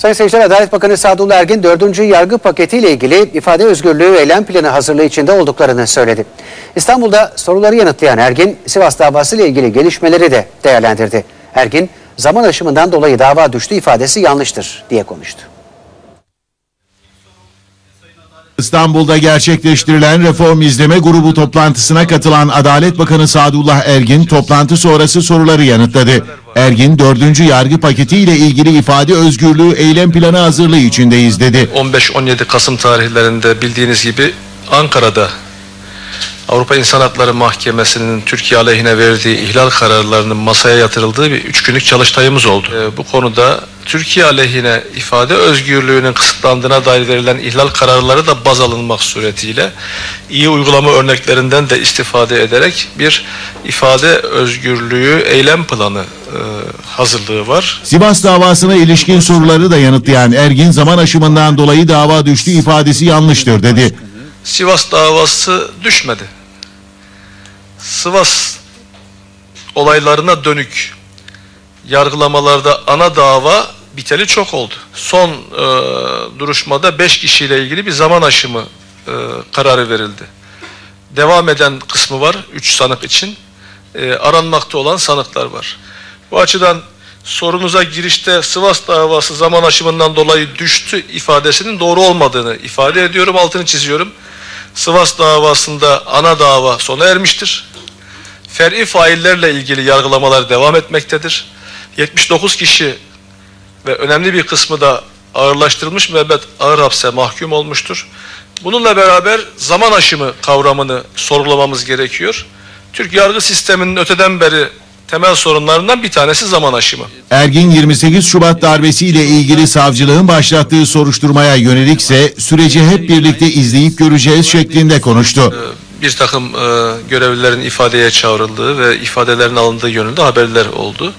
Sayın seyirciler Adalet Bakanı Sadullah Ergin 4. yargı paketiyle ilgili ifade özgürlüğü eylem planı hazırlığı içinde olduklarını söyledi. İstanbul'da soruları yanıtlayan Ergin, Sivas davası ile ilgili gelişmeleri de değerlendirdi. Ergin, zaman aşımından dolayı dava düştü ifadesi yanlıştır diye konuştu. İstanbul'da gerçekleştirilen reform izleme grubu toplantısına katılan Adalet Bakanı Sadullah Ergin toplantı sonrası soruları yanıtladı. Ergin 4. yargı paketiyle ilgili ifade özgürlüğü eylem planı hazırlığı içindeyiz dedi. 15-17 Kasım tarihlerinde bildiğiniz gibi Ankara'da Avrupa İnsan Hakları Mahkemesi'nin Türkiye aleyhine verdiği ihlal kararlarının masaya yatırıldığı bir üç günlük çalıştayımız oldu. Ee, bu konuda Türkiye aleyhine ifade özgürlüğünün kısıtlandığına dair verilen ihlal kararları da baz alınmak suretiyle iyi uygulama örneklerinden de istifade ederek bir ifade özgürlüğü eylem planı e, hazırlığı var. Sivas davasına ilişkin soruları da yanıtlayan Ergin zaman aşımından dolayı dava düştü ifadesi yanlıştır dedi. Sivas davası düşmedi. Sivas olaylarına dönük yargılamalarda ana dava biteli çok oldu. Son e, duruşmada 5 kişiyle ilgili bir zaman aşımı e, kararı verildi. Devam eden kısmı var 3 sanık için. E, aranmakta olan sanıklar var. Bu açıdan sorunuza girişte Sivas davası zaman aşımından dolayı düştü ifadesinin doğru olmadığını ifade ediyorum, altını çiziyorum. Sivas davasında ana dava sona ermiştir. Fer'i faillerle ilgili yargılamalar devam etmektedir. 79 kişi ve önemli bir kısmı da ağırlaştırılmış müebbet ağır hapse mahkum olmuştur. Bununla beraber zaman aşımı kavramını sorgulamamız gerekiyor. Türk yargı sisteminin öteden beri temel sorunlarından bir tanesi zaman aşımı. Ergin 28 Şubat darbesiyle ilgili savcılığın başlattığı soruşturmaya yönelikse süreci hep birlikte izleyip göreceğiz şeklinde konuştu. bir takım e, görevlilerin ifadeye çağrıldığı ve ifadelerin alındığı yönünde haberler oldu.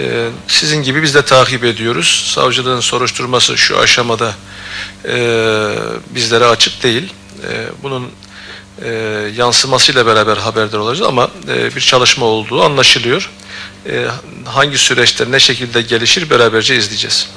E, sizin gibi biz de takip ediyoruz. Savcılığın soruşturması şu aşamada e, bizlere açık değil. E, bunun e, yansımasıyla beraber haberdar olacağız ama e, bir çalışma olduğu anlaşılıyor. E, hangi süreçte ne şekilde gelişir beraberce izleyeceğiz.